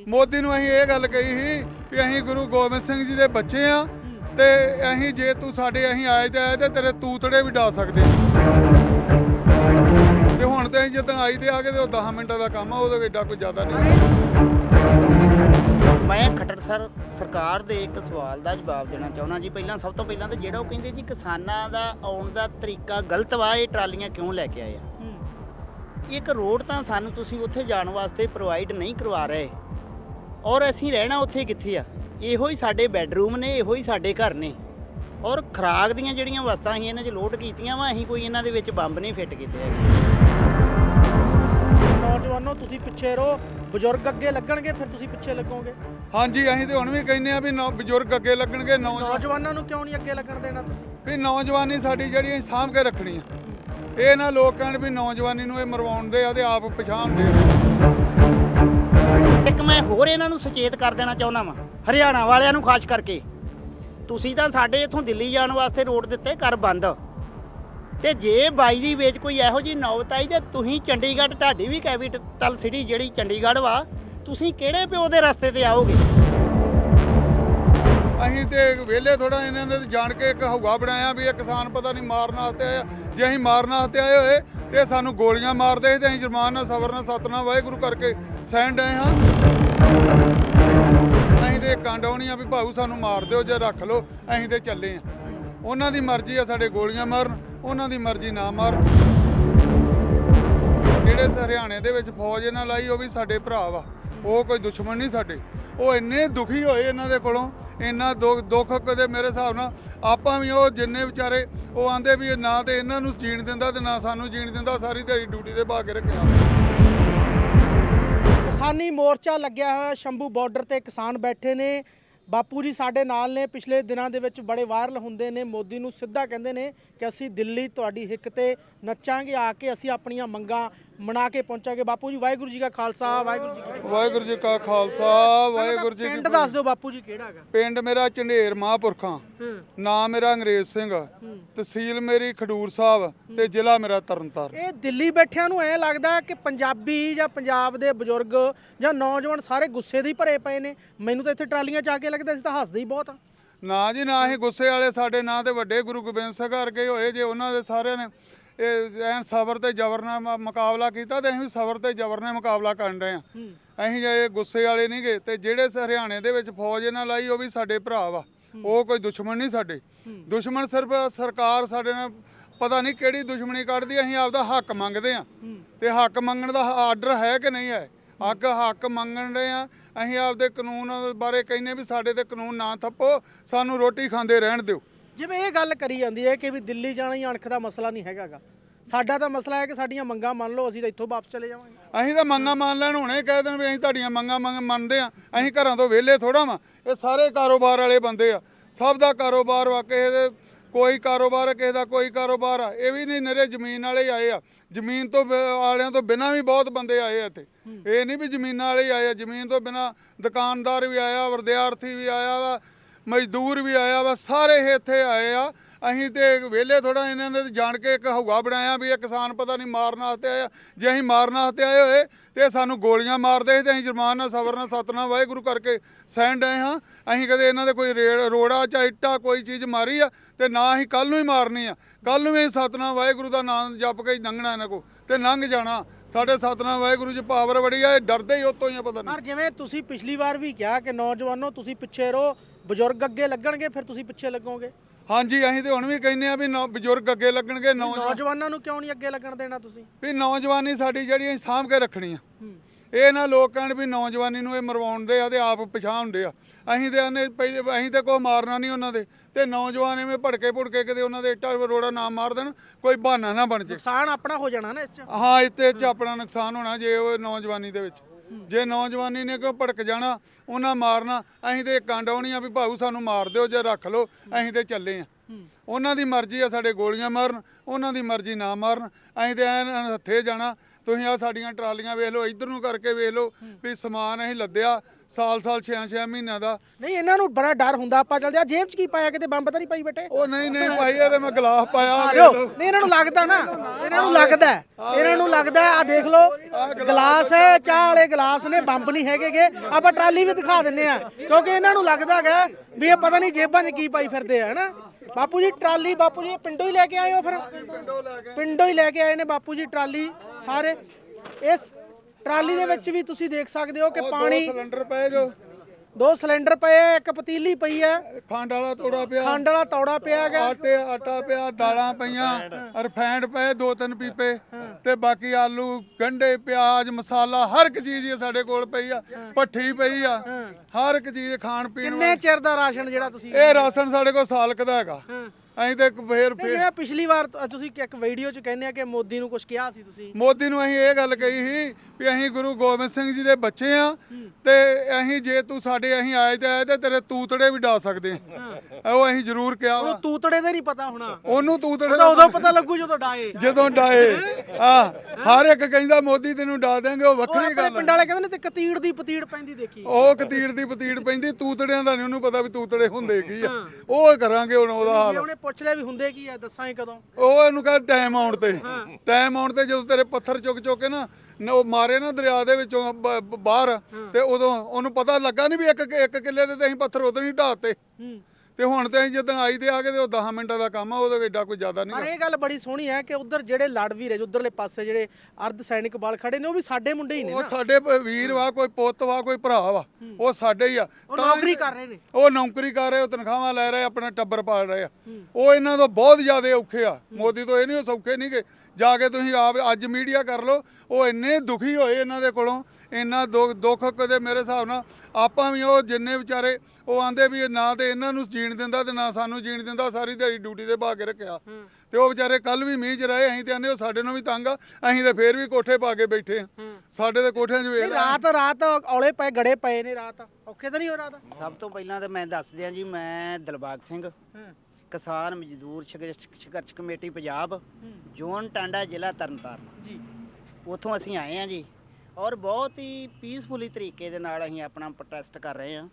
ਮੋਦੀ ਨੂੰ ਅਸੀਂ ਇਹ ਗੱਲ ਕਹੀ ਸੀ ਵੀ ਅਸੀਂ ਗੁਰੂ ਗੋਬਿੰਦ ਸਿੰਘ ਜੀ ਦੇ ਬੱਚੇ ਆ ਤੇ ਅਸੀਂ ਜੇ ਤੂੰ ਸਾਡੇ ਅਸੀਂ ਆਏ ਤੇ ਆਏ ਤੇ ਤੇਰੇ ਤੂਤੜੇ ਵੀ ਡਾ ਸਕਦੇ ਤੇ ਹੁਣ ਤੇ ਅਸੀਂ ਜਦੋਂ ਆਈ ਤੇ ਆ ਕੇ ਤੇ ਉਹ 10 ਮਿੰਟਾਂ ਦਾ ਕੰਮ ਆ ਉਹਦੇ ਏਡਾ ਕੋਈ ਜ਼ਿਆਦਾ ਨਹੀਂ ਮੈਂ ਖੱਟਰ ਸਰ ਸਰਕਾਰ ਦੇ ਇੱਕ ਸਵਾਲ ਦਾ ਜਵਾਬ ਦੇਣਾ ਚਾਹੁੰਦਾ ਜੀ। ਪਹਿਲਾਂ ਸਭ ਤੋਂ ਪਹਿਲਾਂ ਤਾਂ ਜਿਹੜਾ ਉਹ ਕਹਿੰਦੇ ਜੀ ਕਿਸਾਨਾਂ ਦਾ ਆਉਣ ਦਾ ਤਰੀਕਾ ਗਲਤ ਵਾ ਇਹ ਟਰਾਲੀਆਂ ਕਿਉਂ ਲੈ ਕੇ ਆਏ ਆ? ਇੱਕ ਰੋਡ ਤਾਂ ਸਾਨੂੰ ਤੁਸੀਂ ਉੱਥੇ ਜਾਣ ਵਾਸਤੇ ਪ੍ਰੋਵਾਈਡ ਨਹੀਂ ਕਰਵਾ ਰਹੇ। ਔਰ ਅਸੀਂ ਰਹਿਣਾ ਉੱਥੇ ਕਿੱਥੇ ਆ? ਇਹੋ ਹੀ ਸਾਡੇ ਬੈੱਡਰੂਮ ਨੇ ਇਹੋ ਹੀ ਸਾਡੇ ਘਰ ਨੇ। ਔਰ ਖਰਾਕ ਦੀਆਂ ਜਿਹੜੀਆਂ ਵਸਤਾਂ ਅਸੀਂ ਇਹਨਾਂ 'ਚ ਲੋਡ ਕੀਤੀਆਂ ਵਾ ਅਸੀਂ ਕੋਈ ਇਹਨਾਂ ਦੇ ਵਿੱਚ ਬੰਬ ਨਹੀਂ ਫਿੱਟ ਕੀਤੇ ਹੈਗੇ। ਨੌਜਵਾਨੋ ਤੁਸੀਂ ਪਿੱਛੇ ਰਹੋ। ਬਜ਼ੁਰਗ ਅੱਗੇ ਲੱਗਣਗੇ ਫਿਰ ਤੁਸੀਂ ਪਿੱਛੇ ਲੱਗੋਗੇ। ਹਾਂਜੀ ਅਸੀਂ ਤੇ ਹੁਣ ਵੀ ਕਹਿੰਦੇ ਆ ਵੀ ਨੌ- ਬਜ਼ੁਰਗ ਅੱਗੇ ਲੱਗਣਗੇ ਨੌਜਵਾਨ ਨੌਜਵਾਨਾਂ ਨੂੰ ਕਿਉਂ ਨਹੀਂ ਅੱਗੇ ਲੱਗਣ ਦੇਣਾ ਤੁਸੀਂ? ਵੀ ਨੌਜਵਾਨੀ ਸਾਡੀ ਜਿਹੜੀ ਅਸੀਂ ਸਾਂਭ ਕੇ ਰੱਖਣੀ ਆ। ਇਹ ਨਾ ਲੋਕ ਕਹਿਣ ਵੀ ਨੌਜਵਾਨੀ ਨੂੰ ਇਹ ਮਰਵਾਉਂਦੇ ਆ ਤੇ ਆਪ ਪਛਾਣਦੇ ਆ। ਇੱਕ ਮੈਂ ਹੋਰ ਇਹਨਾਂ ਨੂੰ ਸੁਚੇਤ ਕਰ ਦੇਣਾ ਚਾਹੁੰਦਾ ਵਾਂ, ਹਰਿਆਣਾ ਵਾਲਿਆਂ ਨੂੰ ਖਾਸ ਕਰਕੇ। ਤੁਸੀਂ ਤਾਂ ਸਾਡੇ ਇੱਥੋਂ ਦਿੱਲੀ ਜਾਣ ਵਾਸਤੇ ਰੋਡ ਦਿੱਤੇ ਕਰ ਬੰਦ। ਤੇ ਜੇ ਬਾਈ ਦੀ ਵੇਚ ਕੋਈ ਇਹੋ ਜੀ ਨੌਬਤ ਆਈ ਤੇ ਤੁਸੀਂ ਚੰਡੀਗੜ੍ਹ ਤੁਹਾਡੀ ਵੀ ਕੈਪੀਟਲ ਸਿਟੀ ਜਿਹੜੀ ਚੰਡੀਗੜ੍ਹ ਵਾ, ਤੁਸੀਂ ਕਿਹੜੇ ਪਿਓ ਦੇ ਰਸਤੇ ਤੇ ਆਓਗੇ? ਅਸੀਂ ਤੇ ਵਿਹਲੇ ਥੋੜਾ ਇਹਨਾਂ ਨੇ ਜਾਣ ਕੇ ਇੱਕ ਹਊਆ ਬਣਾਇਆ ਵੀ ਇਹ ਕਿਸਾਨ ਪਤਾ ਨਹੀਂ ਮਾਰਨ ਵਾਸਤੇ ਆਇਆ ਜੇ ਅਸੀਂ ਮਾਰਨ ਵਾਸਤੇ ਆਏ ਹੋਏ ਤੇ ਸਾਨੂੰ ਗੋਲੀਆਂ ਮਾਰਦੇ ਸੀ ਤੇ ਅਸੀਂ ਜਰਮਾਨ ਨਾਲ ਸਬਰ ਨਾਲ ਸਤਨਾ ਵਾਹਿਗੁਰੂ ਕਰਕੇ ਸਹਿਣ ਡਏ ਹਾਂ। ਅਸੀਂ ਤੇ ਕਾਂਡਾਉਣੀ ਆ ਵੀ ਭਾਊ ਸਾਨੂੰ ਮਾਰ ਦਿਓ ਜਾਂ ਰੱਖ ਲਓ, ਅਸੀਂ ਤੇ ਚੱਲੇ ਆ। ਉਹਨਾਂ ਦੀ ਮਰਜ਼ੀ ਆ ਸਾਡੇ ਗੋਲੀਆਂ ਮਾਰਨ, ਉਹਨਾਂ ਦੀ ਮਰਜ਼ੀ ਨਾ ਮਾਰਨ। ਜਿਹੜੇ ਹਰਿਆਣੇ ਦੇ ਵਿੱਚ ਫੌਜ ਇਹਨਾਂ ਲਾਈ, ਉਹ ਵੀ ਸਾਡੇ ਭਰਾ ਵਾ। ਉਹ ਕੋਈ ਦੁਸ਼ਮਣ ਨਹੀਂ ਸਾਡੇ। ਉਹ ਇੰਨੇ ਦੁਖੀ ਹੋਏ ਇਹਨਾਂ ਦੇ ਕੋਲੋਂ, ਇੰਨਾ ਦੁੱਖ ਦੁੱਖ ਕਦੇ ਮੇਰੇ ਹਿਸਾਬ ਨਾਲ ਆਪਾਂ ਵੀ ਉਹ ਜਿੰਨੇ ਵਿਚਾਰੇ, ਉਹ ਆਂਦੇ ਵੀ ਨਾ ਤੇ ਇਹਨਾਂ ਨੂੰ ਜੀਣ ਦਿੰਦਾ ਤੇ ਨਾ ਸਾਨੂੰ ਜੀਣ ਦਿੰਦਾ, ਸਾਰੀ ਦਿਹਾੜੀ ਡਿਊਟੀ ਤੇ ਭਾ ਕੇ ਰੱਖਿਆ। ਕਿਸਾਨੀ ਮੋਰਚਾ ਲੱਗਿਆ ਹੋਇਆ ਸ਼ੰਭੂ ਬਾਰਡਰ ਤੇ ਕਿਸਾਨ ਬੈਠੇ ਨੇ। ਬਾਪੂ ਜੀ ਸਾਡੇ ਨਾਲ ਨੇ, ਪਿਛਲੇ ਦਿਨਾਂ ਦੇ ਵਿੱਚ ਬੜੇ ਵਾਇਰਲ ਹੁੰਦੇ ਨੇ। ਮੋਦੀ ਨੂੰ ਸਿੱਧਾ ਕਹਿੰਦੇ ਨੇ ਕਿ ਅਸੀਂ ਦਿੱਲੀ ਤੁਹਾਡੀ ਹਿੱਕ ਤੇ ਨੱਚਾਂਗੇ, ਆ ਕੇ ਅਸੀਂ ਆਪਣੀਆਂ ਮੰਗਾਂ ਮਨਾ ਕੇ ਪਹੁੰਚਾਂਗੇ। ਬਾਪੂ ਜੀ ਵਾਹਿਗੁਰੂ ਜੀ ਕਾ ਖਾਲਸਾ ਵਾਹਿਗੁਰੂ ਜੀ ਕੀ ਵਾਹਿਗੁਰੂ ਜੀ ਕਾ ਖਾਲਸਾ ਵਾਹਿਗੁਰੂ ਜੀ ਕੀ ਪਿੰਡ ਦੱਸ ਦਿਓ ਬਾਪੂ ਜੀ ਕਿਹੜਾ ਹੈਗਾ? ਪਿੰਡ ਮੇਰਾ ਝੰਡੇਰ ਮਹਾਂਪੁਰਖਾਂ। ਹੂੰ। ਨਾਮ ਮੇਰਾ ਅੰਗਰੇਜ਼ ਸਿੰਘ। ਤਹਿਸੀਲ ਮੇਰੀ ਖਡੂਰ ਸਾਹਿਬ ਤੇ ਜ਼ਿਲ੍ਹਾ ਮੇਰਾ ਤਰਨਤਾਰਨ। ਇਹ ਦਿੱਲੀ ਬੈਠਿਆਂ ਨੂੰ ਐ ਲੱਗਦਾ ਕਿ ਪੰਜਾਬੀ ਜਾਂ ਪੰਜਾਬ ਦੇ ਬਜ਼ੁਰਗ ਜਾਂ ਨੌਜਵਾਨ ਸਾਰੇ ਗੁੱਸੇ ਦੇ ਹੀ ਭਰੇ ਪਏ ਨੇ। ਮੈਨੂੰ ਤਾਂ ਇੱਥੇ ਟਰਾਲੀਆਂ ਚ ਆ ਕੇ ਲੱਗਦਾ ਸੀ ਤਾਂ ਹੱਸਦੇ ਹੀ ਬਹੁਤ ਆ ਨਾ ਜੀ ਨਾ ਹੀ ਗੁੱਸੇ ਵਾਲੇ ਸਾਡੇ ਨਾਂ ਤੇ ਵੱਡੇ ਗੁਰੂ ਗੋਬਿੰਦ ਸਿੰਘ ਵਰਗੇ ਹੋਏ ਜੇ ਉਹਨਾਂ ਦੇ ਸਾਰਿਆਂ ਨੇ। ਇਹ ਐਨ ਸਬਰ ਤੇ ਜ਼ਬਰ ਨਾਲ ਮੁਕਾਬਲਾ ਕੀਤਾ ਤੇ ਅਸੀਂ ਵੀ ਸਬਰ ਤੇ ਜ਼ਬਰ ਨਾਲ ਮੁਕਾਬਲਾ ਕਰਨ ਰਹੇ ਆ। ਅਸੀਂ ਜੇ ਇਹ ਗੁੱਸੇ ਵਾਲੇ ਨਹੀਂ ਗਏ ਤੇ ਜਿਹੜੇ ਹਰਿਆਣੇ ਦੇ ਵਿੱਚ ਫੌਜ ਇਹਨਾਂ ਲਾਈ ਉਹ ਵੀ ਸਾਡੇ ਭਰਾ ਵਾ। ਉਹ ਕੋਈ ਦੁਸ਼ਮਣ ਨਹੀਂ ਸਾਡੇ। ਦੁਸ਼ਮਣ ਸਿਰਫ ਸਰਕਾਰ ਸਾਡੇ ਨਾਲ ਪਤਾ ਨਹੀਂ ਕਿਹੜੀ ਦੁਸ਼ਮਣੀ ਕੱਢਦੀ ਅਸੀਂ ਆਪਦਾ ਹੱਕ ਮੰਗਦੇ ਆ। ਤੇ ਹੱਕ ਮੰਗਣ ਦਾ ਆਰਡਰ ਹੈ ਕਿ ਨਹੀਂ ਹੈ? ਹੱਕ ਹੱਕ ਮੰਗਣ ਦੇ ਆ। ਅਸੀਂ ਆਪਦੇ ਕਾਨੂੰਨ ਬਾਰੇ ਕਹਿੰਨੇ ਵੀ ਸਾਡੇ ਤੇ ਕਾਨੂੰਨ ਨਾ ਥੱਪੋ ਸਾਨੂੰ ਰੋਟੀ ਖਾਂਦੇ ਰਹਿਣ ਦਿਓ। ਜਿਵੇਂ ਇਹ ਗੱਲ ਕਰੀ ਜਾਂਦੀ ਹੈ ਕਿ ਵੀ ਦਿੱਲੀ ਜਾਣਾ ਹੀ ਅਣਖ ਦਾ ਮਸਲਾ ਨਹੀਂ ਹੈਗਾਗਾ। ਸਾਡਾ ਤਾਂ ਮਸਲਾ ਹੈ ਕਿ ਸਾਡੀਆਂ ਮੰਗਾਂ ਮੰਨ ਲਓ ਅਸੀਂ ਤਾਂ ਇੱਥੋਂ ਵਾਪਸ ਚਲੇ ਜਾਵਾਂਗੇ। ਅਸੀਂ ਤਾਂ ਮੰਗਾਂ ਮੰਨ ਲੈਣ ਹੁਣੇ ਕਹਿ ਦੇਣ ਵੀ ਅਸੀਂ ਤੁਹਾਡੀਆਂ ਮੰਗਾਂ ਮੰਗ ਮੰਨਦੇ ਆ ਅਸੀਂ ਘਰਾਂ ਤੋਂ ਵਿਹਲੇ ਥੋੜਾ ਵਾਂ। ਇਹ ਸਾਰੇ ਕਾਰੋਬਾਰ ਵਾਲੇ ਬੰਦੇ ਆ। ਸਭ ਦਾ ਕਾਰੋਬਾਰ ਵਾ ਕਿਸੇ ਦੇ ਕੋਈ ਕਾਰੋਬਾਰ ਆ, ਕਿਸੇ ਦਾ ਕੋਈ ਕਾਰੋਬਾਰ ਆ। ਇਹ ਵੀ ਨਹੀਂ ਨਰੇ ਜ਼ਮੀਨ ਵਾਲੇ ਹੀ ਆਏ ਆ। ਜ਼ਮੀਨ ਤੋਂ ਬ- ਵਾਲਿਆਂ ਤੋਂ ਬਿਨਾਂ ਵੀ ਬਹੁਤ ਬੰਦੇ ਆਏ ਆ ਇੱਥੇ। ਇਹ ਨਹੀਂ ਵੀ ਜ਼ਮੀਨਾਂ ਵਾਲੇ ਹੀ ਆਏ ਆ। ਜ਼ਮੀਨ ਤੋਂ ਬਿਨਾਂ ਦੁਕਾਨਦਾਰ ਵੀ ਆਇਆ ਵਿਦਿਆਰਥੀ ਵੀ ਆਇਆ ਵਾ। ਮਜ਼ਦੂਰ ਵੀ ਆਇਆ ਵਾ, ਸਾਰੇ ਹੀ ਇੱਥੇ ਆਏ ਆ। ਅਸੀਂ ਤੇ ਵਿਹਲੇ ਥੋੜਾ ਇਹਨਾਂ ਨੇ ਜਾਣ ਕੇ ਇੱਕ ਹਊਆ ਬਣਾਇਆ ਵੀ ਇਹ ਕਿਸਾਨ ਪਤਾ ਨਹੀਂ ਮਾਰਨ ਵਾਸਤੇ ਆਇਆ ਜੇ ਅਸੀਂ ਮਾਰਨ ਵਾਸਤੇ ਆਏ ਹੋਏ ਤੇ ਸਾਨੂੰ ਗੋਲੀਆਂ ਮਾਰਦੇ ਸੀ ਤੇ ਅਸੀਂ ਜਰਮਾਨ ਨਾਲ ਸਬਰ ਨਾਲ ਸਤਨਾ ਵਾਹਿਗੁਰੂ ਕਰਕੇ ਸਹਿਣ ਡਏ ਹਾਂ। ਅਸੀਂ ਕਦੇ ਇਹਨਾਂ ਦੇ ਕੋਈ ਰੇੜ- ਰੋੜਾ ਚਾ ਇੱਟਾ ਕੋਈ ਚੀਜ਼ ਮਾਰੀ ਆ ਤੇ ਨਾ ਅਸੀਂ ਕੱਲ ਨੂੰ ਹੀ ਮਾਰਨੀ ਆ। ਕੱਲ ਨੂੰ ਵੀ ਅਸੀਂ ਸਤਨਾਮ, ਵਾਹਿਗੁਰੂ ਦਾ ਨਾਮ ਜਪ ਕੇ ਹੀ ਲੰਘਣਾ ਇਹਨਾਂ ਕੋ ਤੇ ਲੰਘ ਜਾਣਾ। ਸਾਡੇ ਸਤਨਾਮ ਵਾਹਿਗੁਰੂ ਚ ਪਾਵਰ ਬੜੀ ਆ ਇਹ ਡਰਦੇ ਹੀ ਉਤੋਂ ਹੀ ਆ ਪਤਾ ਨਹੀਂ। ਪਰ ਜਿਵੇਂ ਤੁਸੀਂ ਪਿਛਲੀ ਵਾਰ ਵੀ ਕਿਹਾ ਕਿ ਨੌਜਵਾਨੋ ਤੁਸੀਂ ਪਿੱਛੇ ਰਹੋ ਬਜ਼ੁਰਗ ਅੱਗੇ ਲੱਗਣਗੇ ਫਿਰ ਤੁਸੀਂ ਪਿੱਛੇ ਲੱਗੋਗੇ। ਹਾਂਜੀ ਅਸੀਂ ਤੇ ਹੁਣ ਵੀ ਕਹਿੰਦੇ ਆ ਵੀ ਨੌ- ਬਜ਼ੁਰਗ ਅੱਗੇ ਲੱਗਣਗੇ ਨੌਜਵਾਨ ਨੌਜਵਾਨਾਂ ਨੂੰ ਕਿਉਂ ਨਹੀਂ ਅੱਗੇ ਲੱਗਣ ਦੇਣਾ ਤੁਸੀਂ? ਵੀ ਨੌਜਵਾਨੀ ਸਾਡੀ ਜਿਹੜੀ ਅਸੀਂ ਸਾਂਭ ਕੇ ਰੱਖਣੀ ਆ। ਇਹ ਨਾ ਲੋਕ ਕਹਿਣ ਵੀ ਨੌਜਵਾਨੀ ਨੂੰ ਇਹ ਮਰਵਾਉਂਦੇ ਆ ਤੇ ਆਪ ਪਛਾਣਦੇ ਆ। ਅਸੀਂ ਤੇ ਆਨੇ ਪਹਿਲੇ ਅਸੀਂ ਤੇ ਕੋਈ ਮਾਰਨਾ ਨਹੀਂ ਉਹਨਾਂ ਦੇ। ਤੇ ਨੌਜਵਾਨ ਐਵੇਂ ਭੜਕੇ ਭੁੜਕੇ ਕਿਤੇ ਉਹਨਾਂ ਦੇ ਇੱਟਾਂ ਰੋੜਾ ਨਾ ਮਾਰ ਦੇਣ ਕੋਈ ਬਹਾਨਾ ਨਾ ਬਣ ਜੇ। ਨੁਕਸਾਨ ਆਪਣਾ ਹੋ ਜਾਣਾ ਨਾ ਇਸ 'ਚ? ਹਾਂ ਇੱਥੇ ਚ ਆਪਣਾ ਨੁਕਸਾਨ ਹੋਣਾ ਜੇ ਉਹ ਨੌਜਵਾਨੀ ਦੇ ਵਿੱਚ। ਜੇ ਨੌਜਵਾਨੀ ਨੇ ਕਿਉਂ ਭੜਕ ਜਾਣਾ ਉਹਨਾਂ ਮਾਰਨਾ ਅਸੀਂ ਤੇ ਕਾਂਡਾਉਣੀ ਆ ਵੀ ਭਾਊ ਸਾਨੂੰ ਮਾਰ ਦਿਓ ਜੇ ਰੱਖ ਲਓ ਅਸੀਂ ਤੇ ਚੱਲੇ ਆ। ਉਹਨਾਂ ਦੀ ਮਰਜ਼ੀ ਆ ਸਾਡੇ ਗੋਲੀਆਂ ਮਾਰਨ ਉਹਨਾਂ ਦੀ ਮਰਜ਼ੀ ਨਾ ਮਾਰਨ ਅਸੀਂ ਤੇ ਐਨ ਹੱਥੇ ਜਾਣਾ ਤੁਸੀਂ ਆ ਸਾਡੀਆਂ ਟਰਾਲੀਆਂ ਵੇਖ ਲਓ ਇੱਧਰ ਨੂੰ ਕਰਕੇ ਵੇਖ ਲਓ ਵੀ ਸਮਾਨ ਅਸੀਂ ਲੱਦਿਆ ਸਾਲ ਸਾਲ 6-6 ਮਹੀਨਿਆਂ ਦਾ। ਨਹੀਂ ਇਹਨਾਂ ਨੂੰ ਬੜਾ ਡਰ ਹੁੰਦਾ ਆਪਾਂ ਚੱਲਦੇ ਆ ਜੇਬ 'ਚ ਕੀ ਪਾਇਆ ਕਿਤੇ ਬੰਬ ਤਾਂ ਨਹੀਂ ਪਾਈ ਬੇਟੇ ਉਹ ਨਹੀਂ ਨਹੀਂ ਭਾਈ ਇਹ ਤੇ ਮੈਂ ਗਲਾਸ ਪਾਇਆ ਵੇਖ ਲਓ। ਨਹੀਂ ਇਹਨਾਂ ਨੂੰ ਲੱਗਦਾ ਨਾ ਇਹਨਾਂ ਨੂੰ ਲੱਗਦਾ। ਇਹਨਾਂ ਨੂੰ ਲੱਗਦਾ ਆ ਦੇਖ ਲਓ ਗਲਾਸ ਹੈ ਚਾਹ ਵਾਲੇ ਗਲਾਸ ਨੇ ਬੰਬ ਨਹੀਂ ਹੈਗੇਗੇ ਆਪਾਂ ਟਰਾਲੀ ਵੀ ਦਿਖਾ ਦਿੰਨੇ ਆ ਕਿਉਂਕਿ ਇਹਨਾਂ ਨੂੰ ਲੱਗਦਾ ਹੈਗਾ ਵੀ ਇਹ ਪਤਾ ਨਹੀਂ ਜੇਬਾਂ 'ਚ ਕੀ ਪਾਈ ਫਿਰਦੇ ਆ ਹਨਾ? ਬਾਪੂ ਜੀ ਟਰਾਲੀ ਬਾਪੂ ਜੀ ਪਿੰਡੋਂ ਹੀ ਲੈ ਕੇ ਆਏ ਹੋ ਫਿਰ। ਪਿੰਡੋਂ ਹੀ ਲੈ ਕੇ ਆਏ ਨੇ ਬਾਪੂ ਜੀ ਟਰਾਲੀ ਸਾਰੇ। ਇਸ ਟਰਾਲੀ ਦੇ ਵਿੱਚ ਵੀ ਤੁਸੀਂ ਦੇਖ ਸਕਦੇ ਹੋ ਕਿ ਪਾਣੀ ਸਿਲੰਡਰ ਪਏ ਜੋ। ਦੋ ਸਿਲੰਡਰ ਪਏ ਆ ਇੱਕ ਪਤੀਲੀ ਪਈ ਹੈ ਖੰਡ ਵਾਲਾ ਤੋੜਾ ਪਿਆ। ਖੰਡ ਵਾਲਾ ਤੌੜਾ ਪਿਆ ਹੈਗਾ। ਆਟੇ ਆਟਾ ਪਿਆ ਦਾਲਾਂ ਪਈਆਂ ਰਿਫਾਈਂਡ ਪਏ ਦੋ ਤਿੰਨ ਪੀਪੇ ਤੇ ਬਾਕੀ ਆਲੂ ਗੰਢੇ ਪਿਆਜ਼ ਮਸਾਲਾ ਹਰ ਇੱਕ ਚੀਜ਼ ਹੀ ਸਾਡੇ ਕੋਲ ਪਈ ਆ ਭੱਠੀ ਪਈ ਆ ਹਰ ਇੱਕ ਚੀਜ਼ ਖਾਣ ਪੀਣ ਕਿੰਨੇ ਚਿਰ ਦਾ ਰਾਸ਼ਨ ਜਿਹੜਾ ਤੁਸੀਂ ਇਹ ਰਾਸ਼ਨ ਸਾਡੇ ਕੋਲ ਸਾਲ ਕੁ ਦਾ ਹੈਗਾ। ਅਸੀਂ ਤੇ ਇੱਕ ਫੇਰ ਨਹੀਂ, ਜਿਵੇਂ ਪਿਛਲੀ ਵਾਰ ਤ- ਤੁਸੀਂ ਇੱਕ ਵੀਡੀਓ 'ਚ ਕਹਿੰਦੇ ਆ ਕਿ ਮੋਦੀ ਨੂੰ ਕੁਝ ਕਿਹਾ ਸੀ ਤੁਸੀਂ। ਮੋਦੀ ਨੂੰ ਅਸੀਂ ਇਹ ਗੱਲ ਕਹੀ ਸੀ ਵੀ ਅਸੀਂ ਗੁਰੂ ਗੋਬਿੰਦ ਸਿੰਘ ਜੀ ਦੇ ਬੱਚੇ ਆ ਤੇ ਅਸੀਂ ਜੇ ਤੂੰ ਸਾਡੇ ਅਸੀਂ ਆਏ ਤੇ ਆਏ ਤੇ ਤੇਰੇ ਤੂਤੜੇ ਵੀ ਡਾ ਸਕਦੇ ਆ ਉਹ ਅਸੀਂ ਜ਼ਰੂਰ ਕਿਹਾ ਵਾ। ਉਹਨੂੰ ਤੂਤੜੇ ਦਾ ਨਹੀਂ ਪਤਾ ਹੋਣਾ। ਉਹਨੂੰ ਤੂਤੜੇ ਉਹਦਾ ਉਦੋਂ ਪਤਾ ਲੱਗੂ ਜਦੋਂ ਡਾਏ। ਜਦੋਂ ਡਾਏ। ਆ ਹਰ ਇੱਕ ਕਹਿੰਦਾ ਮੋਦੀ ਤੈਨੂੰ ਡਾ ਦੇਂਗੇ ਉਹ ਵੱਖਰੀ ਗੱਲ ਪਿੰਡ ਵਾਲੇ ਕਹਿੰਦੇ ਨੇ ਤੇ ਕਤੀੜ ਦੀ ਪਤੀੜ ਪੈਂਦੀ ਦੇਖੀ। ਉਹ ਕਤੀੜ ਦੀ ਪਤੀੜ ਪੈਂਦੀ ਤੂਤੜਿਆਂ ਦਾ ਨਹੀਂ ਉਹਨੂੰ ਪਤਾ ਵੀ ਤੂਤੜੇ ਹੁੰਦੇ ਕੀ ਆ। ਉਹ ਕਰਾਂਗੇ ਹੁਣ ਉਹਦਾ ਹਾਲ। ਉਹਨੇ ਪੁੱਛ ਲਿਆ ਵੀ ਹੁੰਦੇ ਕੀ ਆ ਦੱਸਾਂ ਹੀ ਕਦੋਂ। ਉਹ ਇਹਨੂੰ ਕਹ ਟਾਈਮ ਆਉਣ ਤੇ। ਟਾਈਮ ਆਉਣ ਤੇ ਜਦੋਂ ਤੇਰੇ ਪੱਥਰ ਚੁੱਕ ਚੁੱਕ ਕੇ ਨਾ ਉਹ ਮਾਰੇ ਨਾ ਦਰਿਆ ਦੇ ਵਿੱਚੋਂ ਬਾਹਰ ਤੇ ਉਦੋਂ ਉਹਨੂੰ ਪਤਾ ਲੱਗਾ ਨਹੀਂ ਵੀ ਇੱਕ ਇੱਕ ਕਿੱਲੇ ਦੇ ਤੇ ਅਸੀਂ ਪੱਥਰ ਉਦੋਂ ਹੀ ਢਾਤੇ ਹੂੰ। ਤੇ ਹੁਣ ਤੇ ਅਸੀਂ ਜਦੋਂ ਆਈ ਤੇ ਆ ਕੇ ਤੇ ਉਹ 10 ਮਿੰਟਾਂ ਦਾ ਕੰਮ ਆ ਉਹਦਾ ਏਡਾ ਕੋਈ ਜ਼ਿਆਦਾ ਪਰ ਨਹੀਂ ਇਹ ਗੱਲ ਬੜੀ ਸੋਹਣੀ ਹੈ ਕਿ ਉਧਰ ਜਿਹੜੇ ਲੜਵੀਰ ਹੈ ਉਧਰਲੇ ਪਾਸੇ ਜਿਹੜੇ ਅਰਧ ਸੈਨਿਕ ਬਲ ਖੜੇ ਨੇ ਉਹ ਵੀ ਸਾਡੇ ਮੁੰਡੇ ਹੀ ਨੇ ਉਹ ਨਾ। ਸਾਡੇ ਪ- ਵੀਰ ਵਾ ਕੋਈ ਪੁੱਤ ਵਾ ਕੋਈ ਭਰਾ ਵਾ ਉਹ ਸਾਡੇ ਹੀ ਆ। ਉਹ ਤਾਂ ਨੌਕਰੀ ਕਰ ਰਹੇ ਨੇ। ਉਹ ਨੌਕਰੀ ਕਰ ਰਹੇ ਉਹ ਤਨਖਾਹਾਂ ਲੈ ਰਹੇ ਆਪਣਾ ਟੱਬਰ ਪਾਲ ਰਹੇ ਆ। ਉਹ ਇਹਨਾਂ ਤੋਂ ਬਹੁਤ ਜ਼ਿਆਦਾ ਔਖੇ ਆ। ਮੋਦੀ ਤੋਂ ਇਹ ਨਹੀਂ ਉਹ ਸੌਖੇ ਨਹੀਂਗੇ ਜਾ ਕੇ ਤੁਸੀਂ ਆਪ ਅੱਜ ਮੀਡੀਆ ਕਰ ਲਓ ਉਹ ਇੰਨੇ ਦੁਖੀ ਹੋਏ ਇਹਨਾਂ ਦੇ ਕੋਲੋਂ ਇੰਨਾ ਦੁੱਖ ਦੁੱਖ ਕਦੇ ਮੇਰੇ ਹਿਸਾਬ ਨਾਲ ਆਪਾਂ ਵੀ ਉਹ ਜਿੰਨੇ ਵਿਚਾਰੇ ਉਹ ਆਂਦੇ ਵੀ ਨਾ ਤੇ ਇਹਨਾਂ ਨੂੰ ਜੀਣ ਦਿੰਦਾ ਤੇ ਨਾ ਸਾਨੂੰ ਜੀਣ ਦਿੰਦਾ ਸਾਰੀ ਦਿਹਾੜੀ ਡਿਊਟੀ ਤੇ ਪਾ ਕੇ ਰੱਖਿਆ। ਤੇ ਉਹ ਵਿਚਾਰੇ ਕੱਲ ਵੀ ਮੀਂਹ ਚ ਰਹੇ ਅਸੀਂ ਤੇ ਆਂਦੇ ਉਹ ਸਾਡੇ ਨਾਲ ਵੀ ਤੰਗ ਆ ਅਸੀਂ ਤੇ ਫੇਰ ਵੀ ਕੋਠੇ ਪਾ ਕੇ ਬੈਠੇ ਆ ਸਾਡੇ ਤੇ ਕੋਠਿਆਂ 'ਚ ਵੇਖ ਰਾਤ ਰਾਤ ਔਲੇ ਪਏ ਗੜੇ ਪਏ ਨੇ ਰਾਤ। ਔਖੇ ਤਾਂ ਨਹੀਂ ਹੋ ਰਾਤ? ਸਭ ਤੋਂ ਪਹਿਲਾਂ ਤਾਂ ਮੈਂ ਦੱਸ ਦਿਆਂ ਜੀ ਮੈਂ ਦਿਲਬਾਗ ਸਿੰਘ ਕਿਸਾਨ ਮਜ਼ਦੂਰ ਸੰਘਰਸ਼ ਕਮੇਟੀ ਪੰਜਾਬ ਜ਼ੋਨ ਟਾਂਡਾ ਜ਼ਿਲ੍ਹਾ ਤਰਨਤਾਰਨ। ਜੀ। ਉੱਥੋਂ ਅਸੀਂ ਆਏ ਹਾਂ ਜੀ ਔਰ ਬਹੁਤ ਹੀ ਪੀਸਫੁਲੀ ਤਰੀਕੇ ਦੇ ਨਾਲ ਅਸੀਂ ਆਪਣਾ ਪ੍ਰੋਟੈਸਟ ਕਰ ਰਹੇ ਹਾਂ।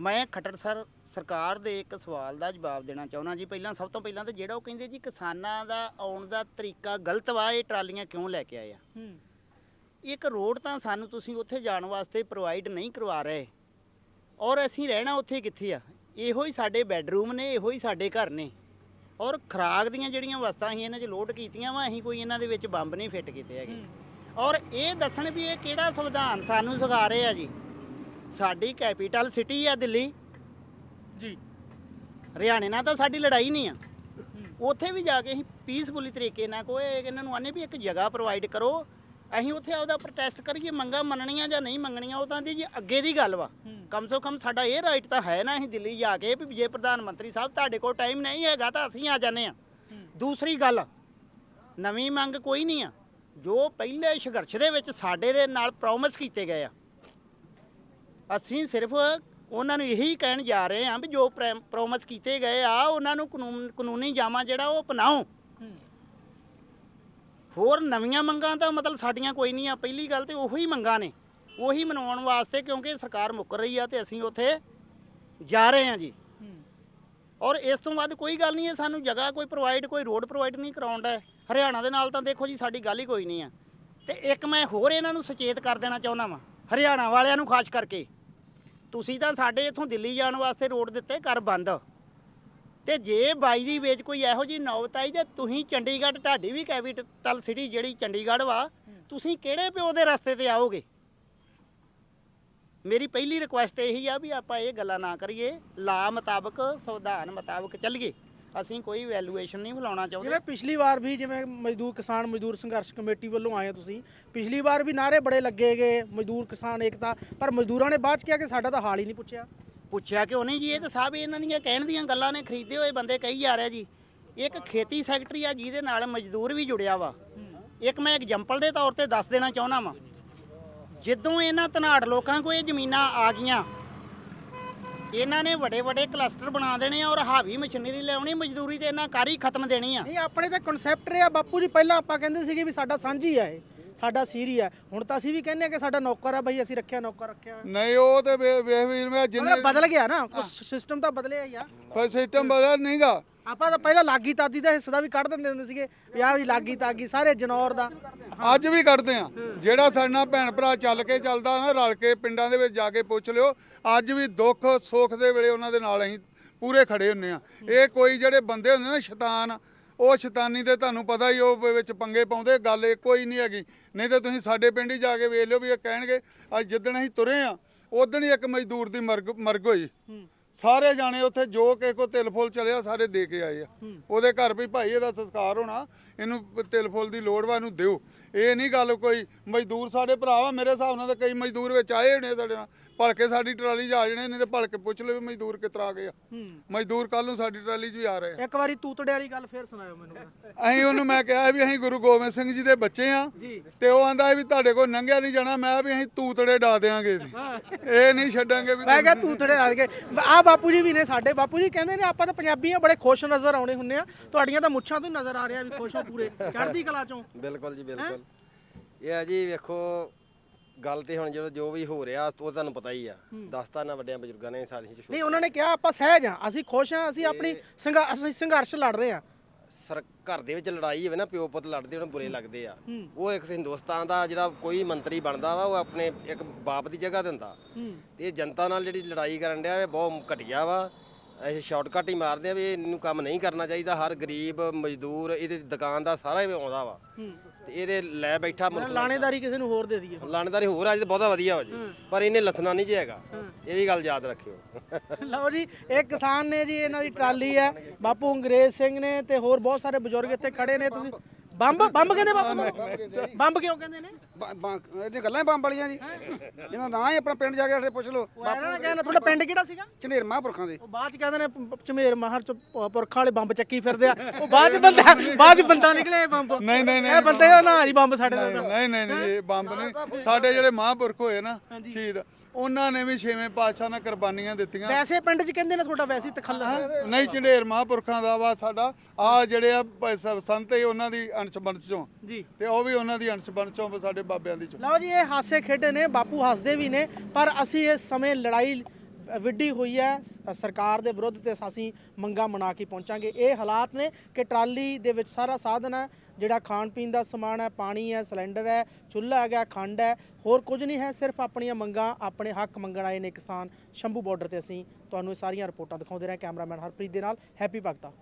ਮੈਂ ਖੱਟੜ ਸਰ ਸਰਕਾਰ ਦੇ ਇੱਕ ਸਵਾਲ ਦਾ ਜਵਾਬ ਦੇਣਾ ਚਾਹੁੰਦਾ ਜੀ। ਪਹਿਲਾਂ ਸਭ ਤੋਂ ਪਹਿਲਾਂ ਤਾਂ ਜਿਹੜਾ ਉਹ ਕਹਿੰਦੇ ਜੀ ਕਿਸਾਨਾਂ ਦਾ ਆਉਣ ਦਾ ਤਰੀਕਾ ਗਲਤ ਵਾ ਇਹ ਟਰਾਲੀਆਂ ਕਿਉਂ ਲੈ ਕੇ ਆਏ ਆ? ਇੱਕ ਰੋਡ ਤਾਂ ਸਾਨੂੰ ਤੁਸੀਂ ਉੱਥੇ ਜਾਣ ਵਾਸਤੇ ਪ੍ਰੋਵਾਈਡ ਨਹੀਂ ਕਰਵਾ ਰਹੇ। ਔਰ ਅਸੀਂ ਰਹਿਣਾ ਉੱਥੇ ਕਿੱਥੇ ਆ? ਇਹੋ ਹੀ ਸਾਡੇ ਬੈੱਡਰੂਮ ਨੇ ਇਹੋ ਹੀ ਸਾਡੇ ਘਰ ਨੇ। ਔਰ ਖਰਾਕ ਦੀਆਂ ਜਿਹੜੀਆਂ ਵਸਤਾਂ ਅਸੀਂ ਇਹਨਾਂ 'ਚ ਲੋਡ ਕੀਤੀਆਂ ਵਾ ਅਸੀਂ ਕੋਈ ਇਹਨਾਂ ਦੇ ਵਿੱਚ ਬੰਬ ਨਹੀਂ ਫਿੱਟ ਕੀਤੇ ਹੈਗੇ। ਔਰ ਇਹ ਦੱਸਣ ਵੀ ਇਹ ਕਿਹੜਾ ਸੰਵਿਧਾਨ ਸਾਨੂੰ ਸਿਖਾ ਰਹੇ ਆ ਜੀ? ਸਾਡੀ ਕੈਪੀਟਲ ਸਿਟੀ ਆ ਦਿੱਲੀ। ਜੀ। ਹਰਿਆਣੇ ਨਾਲ ਤਾਂ ਸਾਡੀ ਲੜਾਈ ਨਹੀਂ ਆ। ਉੱਥੇ ਵੀ ਜਾ ਕੇ ਅਸੀਂ ਪੀਸਫੁਲੀ ਤਰੀਕੇ ਨਾਲ ਕੋਈ ਇਹਨਾਂ ਨੂੰ ਆਨੇ ਵੀ ਇੱਕ ਜਗ੍ਹਾ ਪ੍ਰੋਵਾਈਡ ਕਰੋ। ਅਸੀਂ ਉੱਥੇ ਆਪਦਾ ਪ੍ਰੋਟੈਸਟ ਕਰੀਏ ਮੰਗਾਂ ਮੰਨਣੀਆਂ ਜਾਂ ਨਹੀਂ ਮੰਗਣੀਆਂ ਉਹ ਤਾਂ ਦੀ ਜੀ ਅੱਗੇ ਦੀ ਗੱਲ ਵਾ। ਕਮ ਸੋ ਕਮ ਸਾਡਾ ਇਹ ਰਾਈਟ ਤਾਂ ਹੈ ਨਾ ਅਸੀਂ ਦਿੱਲੀ ਜਾ ਕੇ ਵੀ ਜੇ ਪ੍ਰਧਾਨ ਮੰਤਰੀ ਸਾਹਿਬ ਤੁਹਾਡੇ ਕੋਲ ਟਾਈਮ ਨਹੀਂ ਹੈਗਾ ਤਾਂ ਅਸੀਂ ਆ ਜਾਂਦੇ ਆ। ਦੂਸਰੀ ਗੱਲ ਨਵੀਂ ਮੰਗ ਕੋਈ ਨਹੀਂ ਆ। ਜੋ ਪਹਿਲੇ ਸੰਘਰਸ਼ ਦੇ ਵਿੱਚ ਸਾਡੇ ਦੇ ਨਾਲ ਪ੍ਰੋਮਿਸ ਕੀਤੇ ਗਏ ਆ। ਅਸੀਂ ਸਿਰਫ ਉਹਨਾਂ ਨੂੰ ਇਹੀ ਕਹਿਣ ਜਾ ਰਹੇ ਹਾਂ ਵੀ ਜੋ ਪ੍ਰੋਮਿਸ ਕੀਤੇ ਗਏ ਆ ਉਹਨਾਂ ਨੂੰ ਕਾਨੂੰਨ ਕਾਨੂੰਨੀ ਜਾਮਾ ਜਿਹੜਾ ਉਹ ਅਪਣਾਓ। ਹੋਰ ਨਵੀਆਂ ਮੰਗਾਂ ਤਾਂ ਮਤਲਬ ਸਾਡੀਆਂ ਕੋਈ ਨਹੀਂ ਆ ਪਹਿਲੀ ਗੱਲ ਤੇ ਉਹੀ ਮੰਗਾਂ ਨੇ। ਉਹੀ ਮਨਾਉਣ ਵਾਸਤੇ ਕਿਉਂਕਿ ਸਰਕਾਰ ਮੁੱਕਰ ਰਹੀ ਆ ਤੇ ਅਸੀਂ ਉੱਥੇ ਜਾ ਰਹੇ ਹਾਂ ਜੀ। ਔਰ ਇਸ ਤੋਂ ਬਾਅਦ ਕੋਈ ਗੱਲ ਨਹੀਂ ਹੈ ਸਾਨੂੰ ਜਗ੍ਹਾ ਕੋਈ ਪ੍ਰੋਵਾਈਡ ਕੋਈ ਰੋਡ ਪ੍ਰੋਵਾਈਡ ਨਹੀਂ ਕਰਾਉਂਦਾ ਹਰਿਆਣਾ ਦੇ ਨਾਲ ਤਾਂ ਦੇਖੋ ਜੀ ਸਾਡੀ ਗੱਲ ਹੀ ਕੋਈ ਨਹੀਂ ਆ। ਤੇ ਇੱਕ ਮੈਂ ਹੋਰ ਇਹਨਾਂ ਨੂੰ ਸੁਚੇਤ ਕਰ ਦੇਣਾ ਚਾਹੁੰਦਾ ਵਾਂ, ਹਰਿਆਣਾ ਵਾਲਿਆਂ ਨੂੰ ਖਾਸ ਕਰਕੇ। ਤੁਸੀਂ ਤਾਂ ਸਾਡੇ ਇੱਥੋਂ ਦਿੱਲੀ ਜਾਣ ਵਾਸਤੇ ਰੋਡ ਦਿੱਤੇ ਕਰ ਬੰਦ। ਤੇ ਜੇ ਬਾਈ ਦੀ ਵੇਚ ਕੋਈ ਇਹੋ ਜੀ ਨੌਬਤ ਆਈ ਤੇ ਤੁਸੀਂ ਚੰਡੀਗੜ੍ਹ, ਤੁਹਾਡੀ ਵੀ ਕੈਪੀਟਲ ਸਿਟੀ ਜਿਹੜੀ ਚੰਡੀਗੜ੍ਹ ਵਾ, ਤੁਸੀਂ ਕਿਹੜੇ ਪਿਓ ਦੇ ਰਸਤੇ ਤੇ ਆਓਗੇ? ਮੇਰੀ ਪਹਿਲੀ ਰਿਕੁਐਸਟ ਇਹੀ ਆ ਵੀ ਆਪਾਂ ਇਹ ਗੱਲਾਂ ਨਾ ਕਰੀਏ, ਲਾ ਮੁਤਾਬਕ, ਸੰਵਿਧਾਨ ਮੁਤਾਬਕ ਚੱਲੀਏ। ਅਸੀਂ ਕੋਈ ਵੈਲੂਏਸ਼ਨ ਨਹੀਂ ਫਲਾਉਣਾ ਚਾਹੁੰਦੇ। ਜਿਵੇਂ ਪਿਛਲੀ ਵਾਰ ਵੀ ਜਿਵੇਂ ਮਜ਼ਦੂਰ ਕਿਸਾਨ ਮਜ਼ਦੂਰ ਸੰਘਰਸ਼ ਕਮੇਟੀ ਵੱਲੋਂ ਆਏ ਹੋ ਤੁਸੀਂ ਪਿਛਲੀ ਵਾਰ ਵੀ ਨਾਰੇ ਬੜੇ ਲੱਗੇ ਗਏ ਮਜ਼ਦੂਰ ਕਿਸਾਨ ਏਕਤਾ ਪਰ ਮਜ਼ਦੂਰਾਂ ਨੇ ਬਾਅਦ ਚ ਕਿਹਾ ਕਿ ਸਾਡਾ ਤਾਂ ਹਾਲ ਹੀ ਨਹੀਂ ਪੁੱਛਿਆ। ਪੁੱਛਿਆ ਕਿਉਂ ਨਹੀਂ ਜੀ? ਇਹ ਤਾਂ ਸਭ ਇਹਨਾਂ ਦੀਆਂ ਕਹਿਣ ਦੀਆਂ ਗੱਲਾਂ ਨੇ ਖਰੀਦੇ ਹੋਏ ਬੰਦੇ ਕਹੀ ਜਾ ਰਿਹਾ ਜੀ। ਇੱਕ ਖੇਤੀ ਸੈਕਟਰੀ ਆ ਜਿਹਦੇ ਨਾਲ ਮਜ਼ਦੂਰ ਵੀ ਜੁੜਿਆ ਵਾ। ਇੱਕ ਮੈਂ ਐਗਜ਼ਾਮਪਲ ਦੇ ਤੌਰ ਤੇ ਦੱਸ ਦੇਣਾ ਚਾਹੁੰਦਾ ਵਾਂ। ਜਦੋਂ ਇਹਨਾਂ ਧਨਾੜ ਲੋਕਾਂ ਕੋਲ ਇਹ ਜ਼ਮੀਨਾਂ ਆ ਗਈਆਂ ਇਹਨਾਂ ਨੇ ਵੱਡੇ ਵੱਡੇ ਕਲਸਟਰ ਬਣਾ ਦੇਣੇ ਆ ਔਰ ਹਾਵੀ ਮਸ਼ੀਨਰੀ ਲਿਆਉਣੀ ਮਜ਼ਦੂਰੀ ਤੇ ਇਹਨਾਂ ਕਾਰੀ ਖਤਮ ਦੇਣੀ ਆ। ਨਹੀਂ ਆਪਣੇ ਤਾਂ ਕਨਸੈਪਟ ਰਿਹਾ। ਬਾਪੂ ਜੀ ਪਹਿਲਾਂ ਆਪਾਂ ਕਹਿੰਦੇ ਸੀਗੇ ਵੀ ਸਾਡਾ ਸਾਂਝੀ ਆ ਇਹ ਸਾਡਾ ਸੀਰੀ ਹੈ ਹੁਣ ਤਾਂ ਅਸੀਂ ਵੀ ਕਹਿੰਦੇ ਆ ਕਿ ਸਾਡਾ ਨੌਕਰ ਆ ਬਈ ਅਸੀਂ ਰੱਖਿਆ ਨੌਕਰ ਰੱਖਿਆ। ਨਹੀਂ ਉਹ ਤੇ ਵੇ- ਵੇਖ ਵੀਰ ਮੈਂ ਜਿੰਨੇ ਮਤਲਬ ਬਦਲ ਗਿਆ ਨਾ ਕੁਝ ਸਿਸਟਮ ਤਾਂ ਬਦਲਿਆ ਹੀ ਆ। ਪਰ ਸਿਸਟਮ ਬਦਲ ਨਹੀਂਗਾ ਆਪਾਂ ਤਾਂ ਪਹਿਲਾਂ ਲਾਗੀ ਤਾਦੀ ਦਾ ਹਿੱਸਾ ਦਾ ਵੀ ਕੱਢ ਦਿੰਦੇ ਹੁੰਦੇ ਸੀਗੇ, ਵੀ ਆਹ ਵੀ ਲਾਗੀ ਤਾਗੀ, ਸਾਰੇ ਜਨੌਰ ਦਾ। ਅੱਜ ਵੀ ਕੱਢਦੇ ਆ। ਜਿਹੜਾ ਸਾਡੇ ਨਾਲ ਭੈਣ ਭਰਾ ਚੱਲ ਕੇ ਚੱਲਦਾ ਨਾ, ਰਲ ਕੇ ਪਿੰਡਾਂ ਦੇ ਵਿੱਚ ਜਾ ਕੇ ਪੁੱਛ ਲਿਓ, ਅੱਜ ਵੀ ਦੁੱਖ ਸੁੱਖ ਦੇ ਵੇਲੇ ਉਹਨਾਂ ਦੇ ਨਾਲ ਅਸੀਂ ਪੂਰੇ ਖੜੇ ਹੁੰਨੇ ਆ। ਇਹ ਕੋਈ ਜਿਹੜੇ ਬੰਦੇ ਹੁੰਦੇ ਨਾ ਸ਼ੈਤਾਨ, ਉਹ ਸ਼ੈਤਾਨੀ ਦੇ ਤੁਹਾਨੂੰ ਪਤਾ ਹੀ ਉਹ ਵਿੱਚ ਪੰਗੇ ਪਾਉਂਦੇ, ਗੱਲ ਇਹ ਕੋਈ ਨਹੀਂ ਹੈਗੀ। ਨਹੀਂ ਤਾਂ ਤੁਸੀਂ ਸਾਡੇ ਪਿੰਡ ਹੀ ਜਾ ਕੇ ਵੇਖ ਲਿਓ ਵੀ ਇਹ ਕਹਿਣਗੇ, ਅੱਜ ਜਿੱਦਣ ਅਸੀਂ ਤੁਰੇ ਆ ਉਦਣ ਹੀ ਇੱਕ ਮਜ਼ਦੂਰ ਦੀ ਮਰਗ ਮਰਗ ਹੋਈ। ਸਾਰੇ ਜਾਣੇ ਉੱਥੇ ਜੋ ਕਿਸੇ ਕੋ ਤਿਲ ਫੁੱਲ ਚਲਿਆ ਸਾਰੇ ਦੇ ਕੇ ਆਏ ਆ। ਉਹਦੇ ਘਰ ਵੀ ਭਾਈ ਇਹਦਾ ਸੰਸਕਾਰ ਹੋਣਾ ਇਹਨੂੰ ਤਿਲ ਫੁੱਲ ਦੀ ਲੋੜ ਵਾ ਇਹਨੂੰ ਦਿਓ। ਇਹ ਨਹੀਂ ਗੱਲ ਕੋਈ ਮਜ਼ਦੂਰ ਸਾਡੇ ਭਰਾ ਵਾ ਮੇਰੇ ਹਿਸਾਬ ਨਾਲ ਤਾਂ ਕਈ ਮਜ਼ਦੂਰ ਵਿੱਚ ਆਏ ਹੋਣੇ ਸਾਡੇ ਨਾਲ। ਭਲਕੇ ਸਾਡੀ ਟਰਾਲੀ 'ਚ ਆ ਜਾਣੇ ਨਹੀਂ ਤੇ ਭਲਕੇ ਪੁੱਛ ਲਓ ਵੀ ਮਜ਼ਦੂਰ ਕਿਸ ਤਰ੍ਹਾਂ ਆ। ਗਏ ਆ ਮਜ਼ਦੂਰ ਕੱਲ ਨੂੰ ਸਾਡੀ ਟਰਾਲੀ 'ਚ ਵੀ ਆ ਰਹੇ ਆ। ਇੱਕ ਵਾਰੀ ਤੂਤੜੇ ਵਾਲੀ ਗੱਲ ਫੇਰ ਸੁਣਾਇਓ ਮੈਨੂੰ। ਅਸੀਂ ਉਹਨੂੰ ਮੈਂ ਕਿਹਾ ਵੀ ਅਸੀਂ ਗੁਰੂ ਗੋਬਿੰਦ ਸਿੰਘ ਜੀ ਦੇ ਬੱਚੇ ਆ ਜੀ। ਤੇ ਉਹ ਆਂਦਾ ਵੀ ਤੁਹਾਡੇ ਕੋਲ ਨੰਗਿਆ ਨਹੀਂ ਜਾਣਾ ਮੈਂ ਵੀ ਅਸੀਂ ਤੂਤੜੇ ਡਾ ਦੇਾਂਗੇ ਇਹ ਨਹੀਂ ਛੱਡਾਂਗੇ ਵੀ ਮੈਂ ਕਿਹਾ ਤੂਤੜੇ ਲਾ ਕੇ ਆ ਬਾਪੂ ਜੀ ਵੀ ਨੇ ਸਾਡੇ ਬਾਪੂ ਜੀ ਕਹਿੰਦੇ ਨੇ ਆਪਾਂ ਤਾਂ ਪੰਜਾਬੀ ਆ ਬੜੇ ਖੁਸ਼ ਨਜ਼ਰ ਆਉਣੇ ਹੁੰਨੇ ਆ। ਤੁਹਾਡੀਆਂ ਤਾਂ ਮੁੱਛਾਂ ਤੋਂ ਨਜ਼ਰ ਆ ਰਿਹਾ ਵੀ ਖੁਸ਼ ਹੋ ਪੂਰੇ। ਚੜ੍ਹਦੀ ਕਲਾ ਚੋਂ। ਬਿਲਕੁਲ ਜੀ ਬਿਲਕੁਲ। ਇਹ ਆ ਜੀ ਵੇਖੋ ਗੱਲ ਤੇ ਹੁਣ ਜਦੋਂ ਜੋ ਵੀ ਹੋ ਰਿਹਾ ਉਹ ਤੁਹਾਨੂੰ ਪਤਾ ਹੀ ਆ। ਦੱਸਤਾ ਨਾ ਵੱਡਿਆਂ ਬਜ਼ੁਰਗਾਂ ਨੇ ਸਾਡੀ ਚ ਨਹੀਂ ਉਹਨਾਂ ਨੇ ਕਿਹਾ ਆਪਾਂ ਸਹਿਜ ਆ ਅਸੀਂ ਖੁਸ਼ ਆ ਅਸੀਂ ਆਪਣੀ ਸੰਘਰਸ਼ ਅਸੀਂ ਸੰਘਰਸ਼ ਲੜ ਰਹੇ ਆ। ਸਰ ਘਰ ਦੇ ਵਿੱਚ ਲੜਾਈ ਹੋਵੇ ਨਾ ਪਿਓ ਪੁੱਤ ਲੜਦੇ ਉਹਨੂੰ ਬੁਰੇ ਲੱਗਦੇ ਆ। ਉਹ ਇੱਕ ਹਿੰਦੁਸਤਾਨ ਦਾ ਜਿਹੜਾ ਕੋਈ ਮੰਤਰੀ ਬਣਦਾ ਵਾ ਉਹ ਆਪਣੇ ਇੱਕ ਬਾਪ ਦੀ ਜਗ੍ਹਾ ਦਿੰਦਾ। ਤੇ ਇਹ ਜਨਤਾ ਨਾਲ ਜਿਹੜੀ ਲੜਾਈ ਕਰਨ ਡਿਆ ਇਹ ਬਹੁਤ ਘਟੀਆ ਵਾ। ਇਹ ਸ਼ਾਰਟਕਟ ਹੀ ਮਾਰਦੇ ਆ ਵੀ ਇਹਨੂੰ ਕੰਮ ਨਹੀਂ ਕਰਨਾ ਚਾਹੀਦਾ ਹਰ ਗਰੀਬ ਮਜ਼ਦੂਰ ਇਹਦੇ ਦੁਕਾਨ ਦਾ ਸਾਰਾ ਹੀ ਆਉਂਦਾ ਵਾ। ਇਹਦੇ ਲੈ ਬੈਠਾ ਮੁਲਕ ਲਾਣੇਦਾਰੀ ਕਿਸੇ ਨੂੰ ਹੋਰ ਦੇ ਦਈਏ। ਲਾਣੇਦਾਰੀ ਹੋਰ ਆ ਜੀ ਬਹੁਤਾ ਵਧੀਆ ਹੋ ਜੀ। ਪਰ ਇਹਨੇ ਲੱਥਣਾ ਨਹੀਂ ਜੀ ਹੈਗਾ। ਇਹ ਵੀ ਗੱਲ ਯਾਦ ਰੱਖਿਓ। ਲਓ ਜੀ ਇਹ ਕਿਸਾਨ ਨੇ ਜੀ ਇਹਨਾਂ ਦੀ ਟਰਾਲੀ ਹੈ। ਬਾਪੂ ਅੰਗਰੇਜ਼ ਸਿੰਘ ਨੇ ਤੇ ਹੋਰ ਬਹੁਤ ਸਾਰੇ ਬਜ਼ੁਰਗ ਇੱਥੇ ਖੜੇ ਨੇ। ਤੁਸੀਂ ਬੰਬ ਬੰਬ ਕਹਿੰਦੇ ਬਾਪੂ ਨੂੰ? ਬੰਬ ਕਿਉਂ ਕਹਿੰਦੇ ਨੇ? ਇਹਦੀਆਂ ਗੱਲਾਂ ਹੀ ਬੰਬ ਵਾਲੀਆਂ ਜੀ। ਇਹਨਾਂ ਦਾ ਨਾਂ ਹੀ ਆਪਣਾ ਪਿੰਡ ਜਾ ਕੇ ਸਾਡੇ ਪੁੱਛ ਲਓ। ਉਹ ਇਹਨਾਂ ਨੇ ਕਹਿੰਦਾ ਤੁਹਾਡਾ ਪਿੰਡ ਕਿਹੜਾ ਸੀਗਾ? ਝੰਡੇਰ ਮਹਾਂਪੁਰਖਾਂ ਦੇ। ਉਹ ਬਾਅਦ ਚ ਕਹਿੰਦੇ ਨੇ ਪ- ਪ- ਝਮੇਰ ਮਹਰ ਚ ਪ- ਪੁਰਖਾਂ ਵਾਲੇ ਬੰਬ ਚੱਕੀ ਫਿਰਦੇ ਆ। ਉਹ ਬਾਅਦ ਚ ਬੰਦਾ ਬਾਅਦ ਚ ਬੰਦਾ ਨਿਕਲੇ ਇਹ ਬੰਬ। ਨਹੀਂ ਨਹੀਂ ਨਹੀਂ। ਇਹ ਬੰਦੇ ਦਾ ਨਾਂ ਨਹੀਂ ਬੰਬ ਸਾਡੇ ਨਾਲ। ਨਹੀਂ ਨਹੀਂ ਨਹੀਂ ਇਹ ਬੰਬ ਨਹੀਂ। ਸਾਡੇ ਜਿਹੜੇ ਮਹਾਂਪੁਰਖ ਹੋਏ ਨਾ ਸ਼ਹੀਦ। ਉਹਨਾਂ ਨੇ ਵੀ ਛੇਵੇਂ ਪਾਤਸ਼ਾਹ ਨਾਲ ਕੁਰਬਾਨੀਆਂ ਦਿੱਤੀਆਂ। ਵੈਸੇ ਪਿੰਡ ਚ ਕਹਿੰਦੇ ਨੇ ਤੁਹਾਡਾ ਵੈਸੇ ਹੀ ਤਖੱਲਸ ਨਹੀਂ ਝੰਡੇਰ ਮਹਾਂਪੁਰਖਾਂ ਦਾ ਵਾ ਸਾਡਾ। ਆ ਜਿਹੜੇ ਆ ਪ- ਸ- ਸੰਤ ਇਹ ਉਹਨਾਂ ਦੀ ਅੰਸ਼ ਬੰਸ਼ ਚੋਂ। ਜੀ। ਤੇ ਉਹ ਵੀ ਉਹਨਾਂ ਦੀ ਅੰਸ਼ ਬੰਸ਼ ਚੋਂ ਸਾਡੇ ਬਾਬਿਆਂ ਦੀ ਚੋਂ। ਲਓ ਜੀ ਇਹ ਹਾਸੇ ਖੇਡੇ ਨੇ ਬਾਪੂ ਹੱਸਦੇ ਵੀ ਨੇ ਪਰ ਅਸੀਂ ਇਸ ਸਮੇਂ ਲੜਾਈ ਵਿੱਢੀ ਹੋਈ ਹੈ ਸ- ਸਰਕਾਰ ਦੇ ਵਿਰੁੱਧ ਤੇ ਅਸੀਂ ਮੰਗਾ ਮਨਾ ਕੇ ਪਹੁੰਚਾਂਗੇ। ਇਹ ਹਾਲਾਤ ਨੇ ਕਿ ਟਰਾਲੀ ਦੇ ਵਿੱਚ ਸਾਰਾ ਸਾਧਨ ਹੈ, ਜਿਹੜਾ ਖਾਣ ਪੀਣ ਦਾ ਸਮਾਨ ਹੈ, ਪਾਣੀ ਹੈ, ਸਿਲੰਡਰ ਹੈ, ਚੁੱਲ੍ਹਾ ਹੈਗਾ, ਖੰਡ ਹੈ। ਹੋਰ ਕੁਝ ਨਹੀਂ ਹੈ, ਸਿਰਫ ਆਪਣੀਆਂ ਮੰਗਾਂ, ਆਪਣੇ ਹੱਕ ਮੰਗਣ ਆਏ ਨੇ ਕਿਸਾਨ। ਸ਼ੰਭੂ ਬਾਰਡਰ ਤੇ ਅਸੀਂ ਤੁਹਾਨੂੰ ਇਹ ਸਾਰੀਆਂ ਰਿਪੋਰਟਾਂ ਦਿਖਾਉਂਦੇ ਰਹੇ ਕੈਮਰਾਮੈਨ ਹਰਪ੍ਰੀਤ ਦੇ ਨਾਲ, ਹੈਪੀ ਭਗਤਾ।